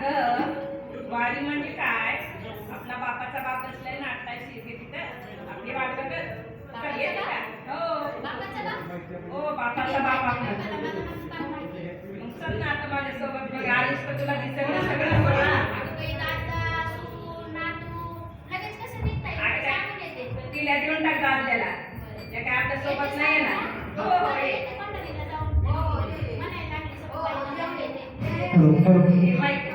अगं वाडी म्हणजे काय? आपला बापाचा बाप बसलाय ना आता शिरगे तिथं. आपली वाट बघत येते का? हो. हो बापाचा बाप आपला. मग चल ना आता माझ्यासोबत. मग आलीस तर तुला दिसेल ना सगळं बोला. तिला देऊन टाक दादल्याला. जे काय आपल्यासोबत नाही ना हो हो माहिती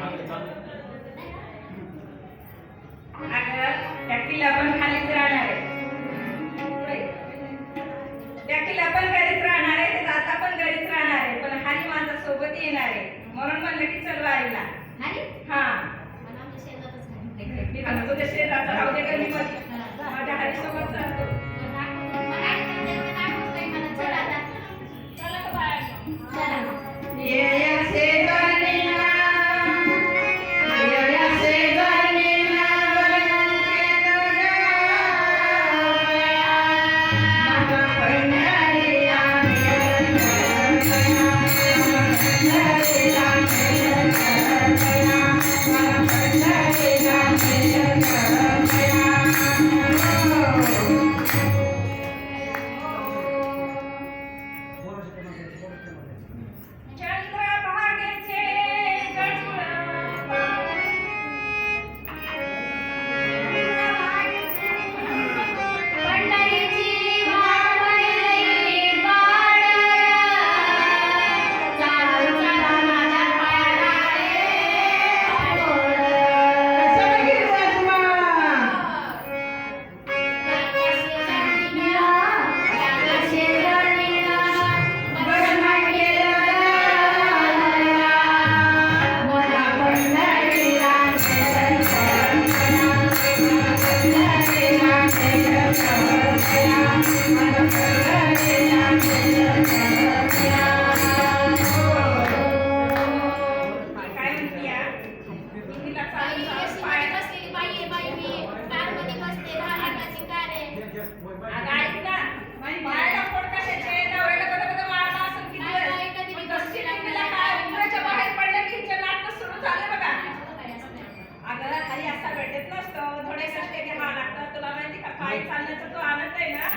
भेटत नसतो. थोडे कष्ट घ्यावं लागतं. तुला माहिती का, पायी चालण्याचा जो आनंद आहे ना,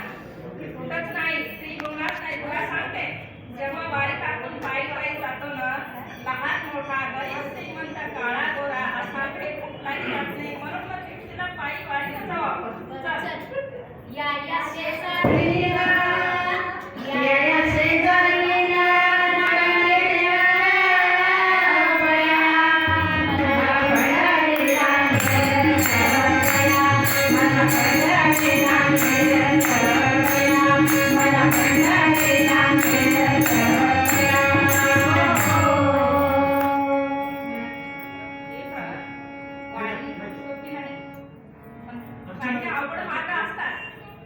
ते कुठंच नाही. आवड मार्ग असतात.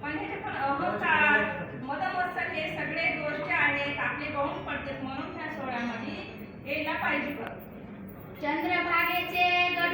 पण ह्याचे पण अहंकार मदमत्सर हे सगळे गोष्ट आहेत आपले गौण पडतात. म्हणून ह्या सोहळ्यामध्ये यायला पाहिजे. चंद्रभागेचे गड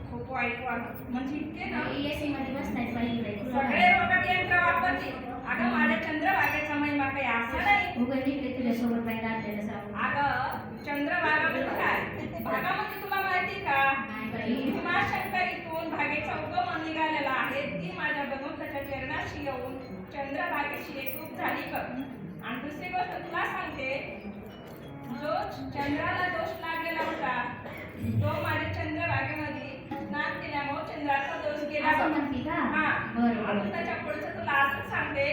म्हणजे इतके ना AC मध्ये बाई बाई. सगळे रोबोट यंत्र वापरते अगं माझ्या चंद्रभागेचा महिमा काही असा नाही. उगाच. अगं चंद्रभागा म्हणजे काय? भागा म्हणजे तुला माहिती का? इथून निघालेला आहे ती माझ्या भगवंताच्या चरणाशी येऊन चंद्रभागेशी एकरूप झाली बघ आणि दुसरी गोष्ट तुला सांगते जो चंद्राला दोष लागलेला होता तो माझ्या चंद्रभागेमध्ये स्नान केल्यामुळे चंद्राचा दोष गेला असं? हा त्याच्या पुढचं तुला अजून सांगते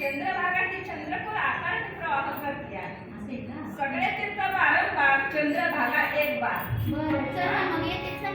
चंद्रभागा ही चंद्रपूर आकार प्रवाह करते. असं? सगळे तीर्थ बारंबार चंद्रभागा एक बार बरं, चल मग येते चल.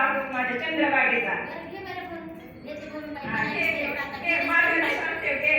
आहोत माझ्या चंद्रबागेचा मार्ग सांगते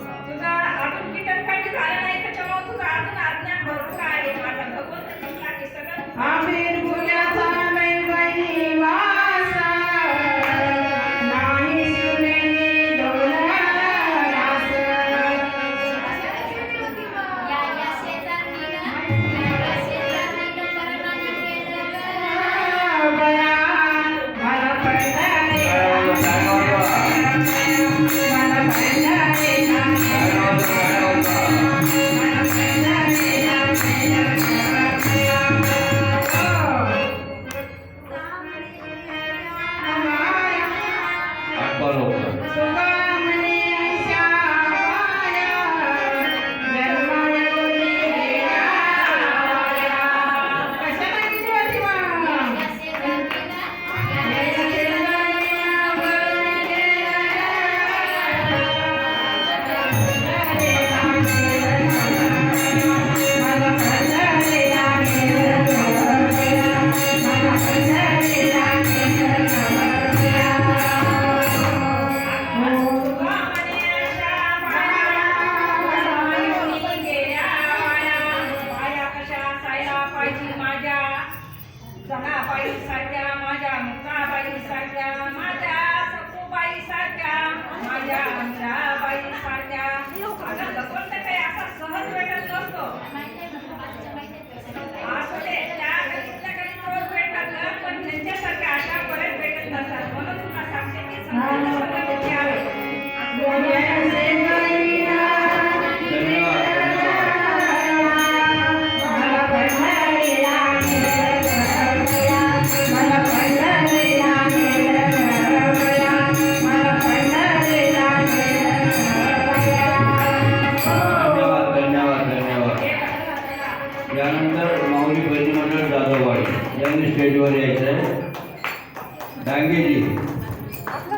तुझा आपण कीटक पाहिजे झालं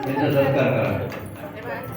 您这单办办。